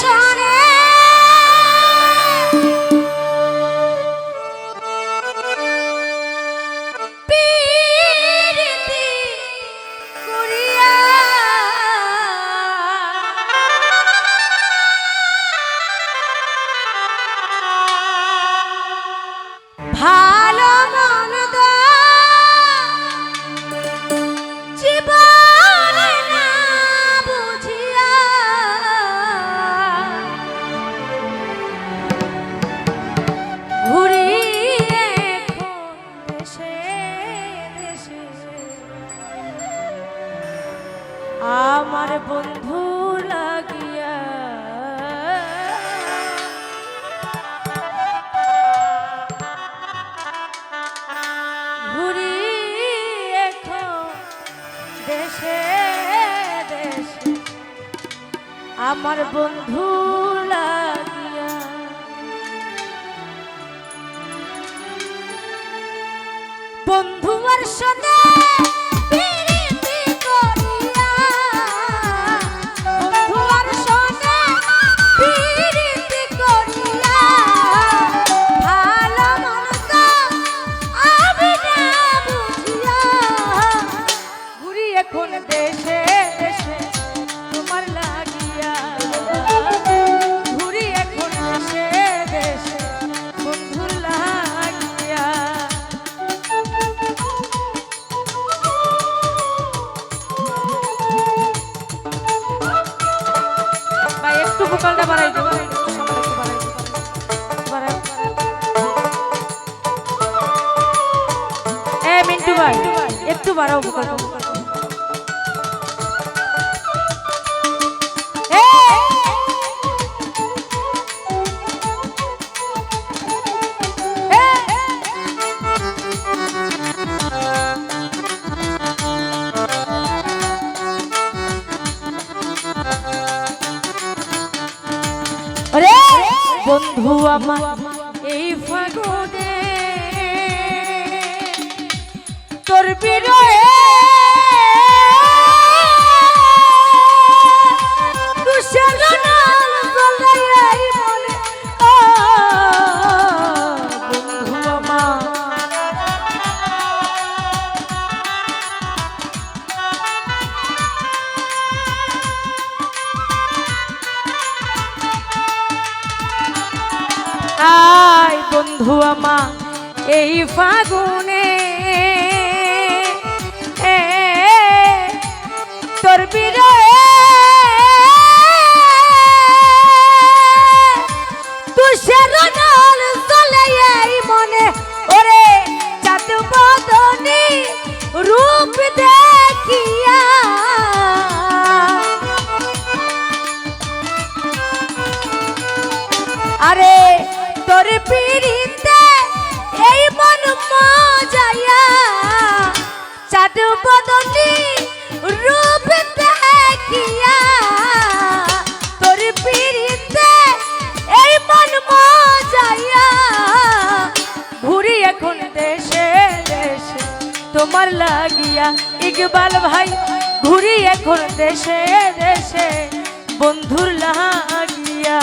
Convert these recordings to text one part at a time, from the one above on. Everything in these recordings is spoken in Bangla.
shine. আমার বন্ধু লাগিয়া। ঘুরি এখন দেশে দেশে। আমার বন্ধু লাগিয়া। বন্ধু আর সনে বন্ধু আমার এই ফাগুনে তোর বিরয়ে আয় বন্ধু আমার এই ফাগুনে। তোর বিরয়ে। তুষার মনে ওরে চাঁদ তোমার লাগিয়া ইকবাল ভাই ঘুরি এখন দেশে দেশে বন্ধুর লাগিয়া।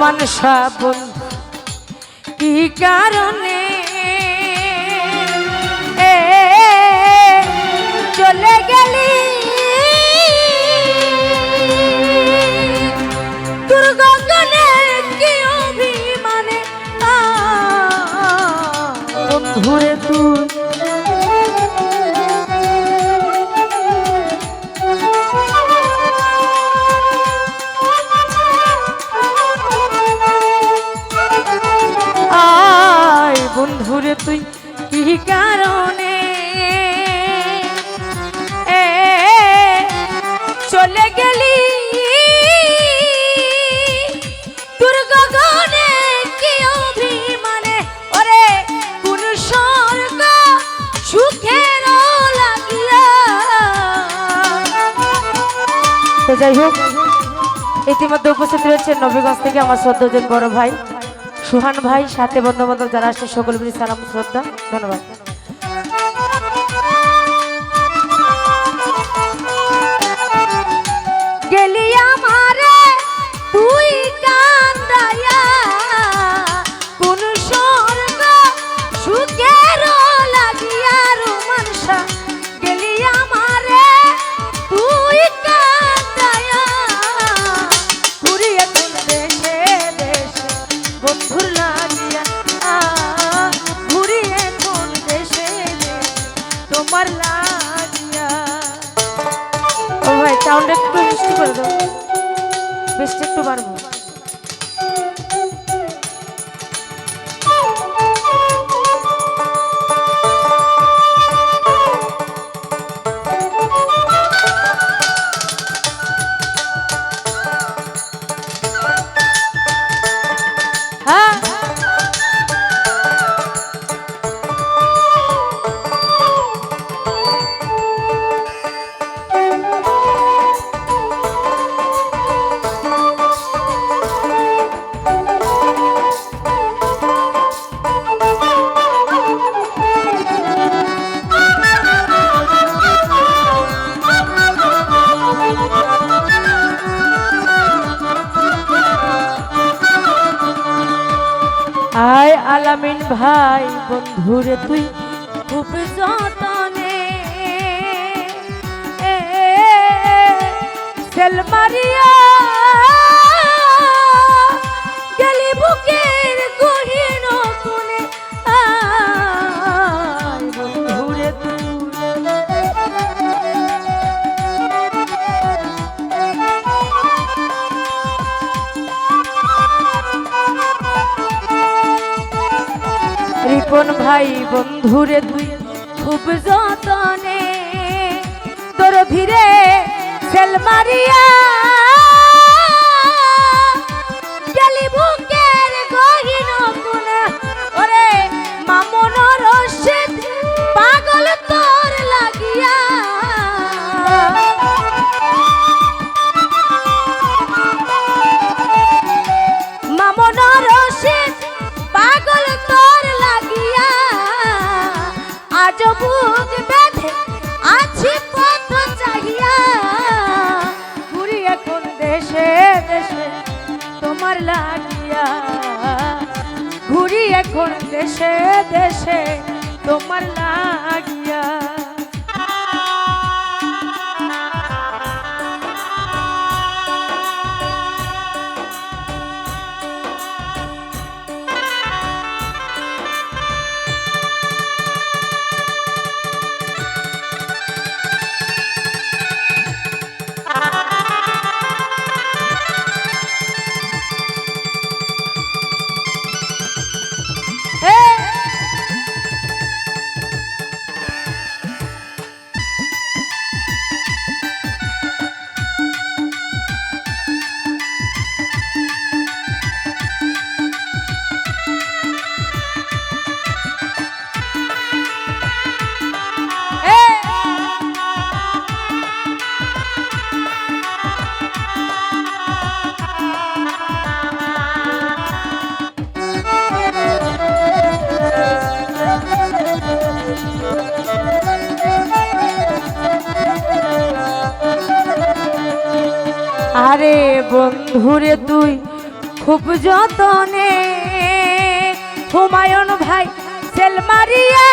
রোমান সাবন কি কারণে? চলে গেলি? আ, তুই যাই হোক, ইতিমধ্যে উপস্থিত রয়েছে নবীগঞ্জ থেকে আমার শ্রদ্ধাজন বড় ভাই, সুহান ভাই, সাথে বন্ধু বান্ধব যারা আসছে সকল সালাম শ্রদ্ধা, ধন্যবাদ। রেস্ট একটু বাড়বো। আলামিন ভাই বন্ধুরে তুই খুব যতনে। সেলমারিয়া। বন্ধুরে দুই খুব যতনে। তোর ভিড়ে সেলমারিয়া আরে বন্ধুরে তুই খুব যতনে হুমায়ুন ভাই সেলমারিয়া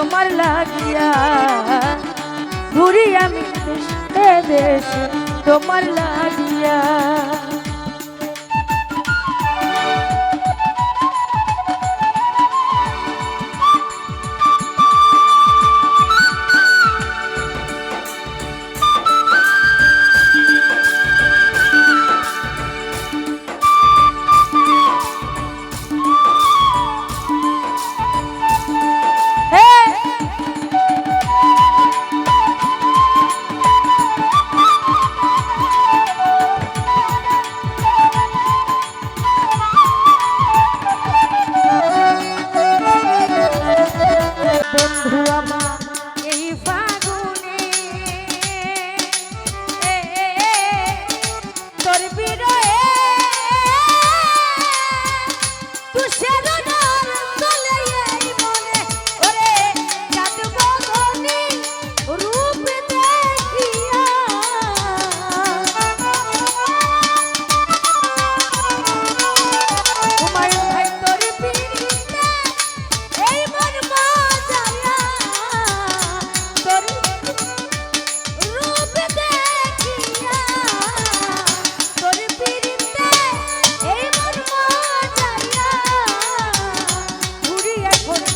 তোমার লাগিয়া। ঘুরি আমি দেশে তোমার লাগিয়া।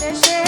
Thank you.